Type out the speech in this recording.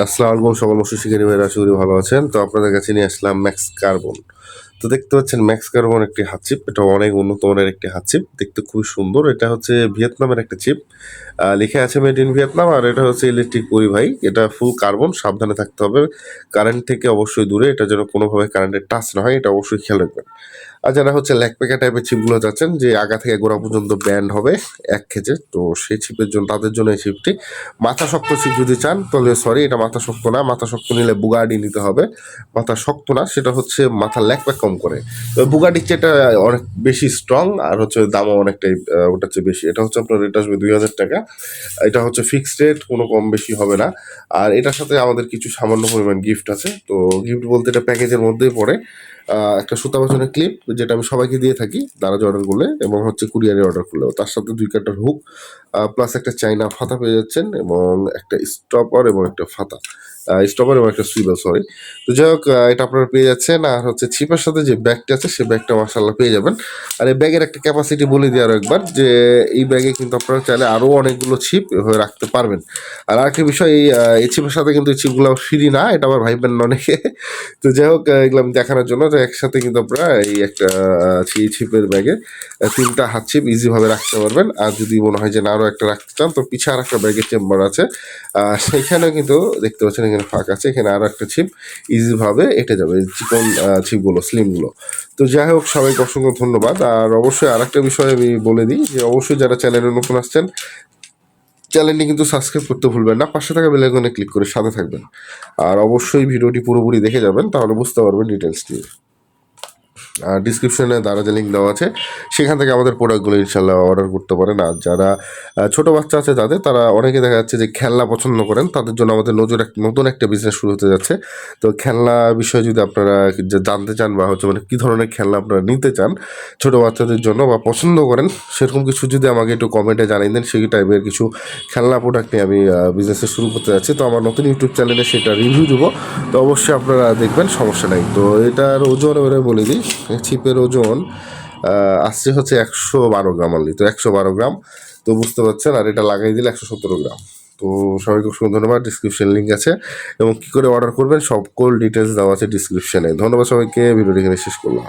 আসসালামু আলাইকুম, সকল মৎস্য শিকারী ভাইরা আশা করি ভালো আছেন। তো আপনাদের কাছে নিয়ে আসলাম ম্যাক্স কার্বন তো দেখতে পাচ্ছেন ম্যাক্স কার্বন একটি হাত চিপ এটা অনেক উন্নত মানের একটি হাত চিপ দেখতে খুবই সুন্দর। এটা হচ্ছে ভিয়েতনামের একটা চিপ লিখে আছে মেড ইন ভিয়েতনাম, আর এটা হচ্ছে ইলেকট্রিক পরিবাহী এটা ফুল কার্বন সাবধানে থাকতে হবে। কারেন্ট থেকে অবশ্যই দূরে, এটা যেন কোনোভাবে কারেন্টের টাচ না হয়, এটা অবশ্যই খেয়াল রাখবেন। আর যারা হচ্ছে ল্যাকপ্যাকা টাইপের চিপগুলো যাচ্ছেন যে আগা থেকে গোড়া পর্যন্ত ব্যান্ড হবে এক খেজে, তো সেই চিপের জন্য, তাদের জন্য এই চিপটি মাথা শক্ত চিপ যদি চান, তাহলে সরি এটা মাথা শক্ত না। মাথা শক্ত নিলে বুগাডি নিতে হবে। মাথা শক্ত না, সেটা হচ্ছে মাথা ল্যাকপ্যাক কম করে। তো বুগাডির চেয়ে এটা অনেক বেশি স্ট্রং আর হচ্ছে দামও অনেকটাই ওটার চেয়ে বেশি। এটা হচ্ছে আপনার রেট আসবে দুই হাজার টাকা। এটা হচ্ছে ফিক্সড রেট কোনো কম বেশি হবে না। আর এটার সাথে আমাদের কিছু সামান্য পরিমাণ গিফট আছে। তো গিফট বলতে এটা প্যাকেজের মধ্যেই পড়ে। একটা সুতা বাছনের ক্লিপ যেটা আমি সবাইকে দিয়ে থাকি দারাজ অর্ডার করলে এবং হচ্ছে কুরিয়ারে অর্ডার করলেও। তার সাথে দুই কাটার হুক প্লাস একটা চাইনা ফাতা পেয়ে যাচ্ছেন এবং একটা স্টপার এবং একটা ফাতা। স্টপার এবং একটা সুইবেল সরি তো যাই হোক এটা আপনারা পেয়ে যাচ্ছেন। আর হচ্ছে ছিপের সাথে যে ব্যাগটা আছে সেই ব্যাগটা মার্শাল্লাহ পেয়ে যাবেন। আর এই ব্যাগের একটা ক্যাপাসিটি বলে দিই আরও একবার যে এই ব্যাগে কিন্তু আপনারা চাইলে আরও অনেকগুলো ছিপ এভাবে রাখতে পারবেন। আর আরেকটা বিষয় এই এই ছিপের সাথে কিন্তু এই ছিপগুলো ফ্রি না এটা আবার ভাইবেন অনেকে। তো যাই হোক এগুলো দেখানোর জন্য যে একসাথে কিন্তু আপনারা এই একটা এই ছিপের ব্যাগে তিনটা হাত ছিপ ইজিভাবে রাখতে পারবেন। আর যদি মনে হয় যে না আরও একটা রাখতে চান তো পিছে আর একটা ব্যাগের চেম্বার আছে। আহ, সেইখানেও কিন্তু দেখতে পাচ্ছেন এখানে ফাঁক আছে, এখানে আরও একটা ছিপ। ইজিভাবে এঁটে যাবে চিকন ছিপগুলো স্লিমগুলো তো যাই হোক, সবাইকে অসংখ্য ধন্যবাদ। আর অবশ্যই আর একটা বিষয় আমি বলে দিই যে, অবশ্যই যারা চ্যানেলে নতুন আসছেন চ্যানেলটি কিন্তু সাবস্ক্রাইব করতে ভুলবেন না। পাশে থাকা বেলাইকনে ক্লিক করে সাথে থাকবেন। আর অবশ্যই ভিডিওটি পুরোপুরি দেখে যাবেন, তাহলে বুঝতে পারবেন ডিটেলস আর ডিসক্রিপশনে দারাজে লিঙ্ক দেওয়া আছে। সেখান থেকে আমাদের প্রোডাক্টগুলো ইনশাল্লাহ অর্ডার করতে পারেন। আর যারা ছোট বাচ্চা আছে তাদের, তারা অনেকে দেখা যাচ্ছে যে খেলনা পছন্দ করেন, তাদের জন্য আমাদের নজর এক, নতুন একটা বিজনেস শুরু হতে যাচ্ছে। তো খেলনা বিষয়ে যদি আপনারা জানতে চান বা হচ্ছে মানে কী ধরনের খেলনা আপনারা নিতে চান ছোট বাচ্চাদের জন্য বা পছন্দ করেন, সেরকম কিছু যদি আমাকে একটু কমেন্টে জানিয়ে দেন, সেই টাইপের কিছু খেলনা প্রোডাক্ট নিয়ে আমি বিজনেসে শুরু করতে যাচ্ছি। তো আমার নতুন ইউটিউব চ্যানেলে সেটা রিভিউ দেবো। তো অবশ্যই আপনারা দেখবেন, সমস্যা নাই। তো এটার ওজন এবারে বলে দিই। ছিপের ওজন আসছে হচ্ছে একশো বারো গ্রাম অনলি তো একশো বারো গ্রাম। তো বুঝতে পারছেন, আর এটা লাগাই দিলে একশো সতেরো গ্রাম। তো সবাইকে অসংখ্য ধন্যবাদ ডিসক্রিপশন লিঙ্ক আছে। এবং কী করে অর্ডার করবেন সকল ডিটেলস দেওয়া আছে ডিসক্রিপশানে ধন্যবাদ সবাইকে, ভিডিওটি এখানে শেষ করলাম।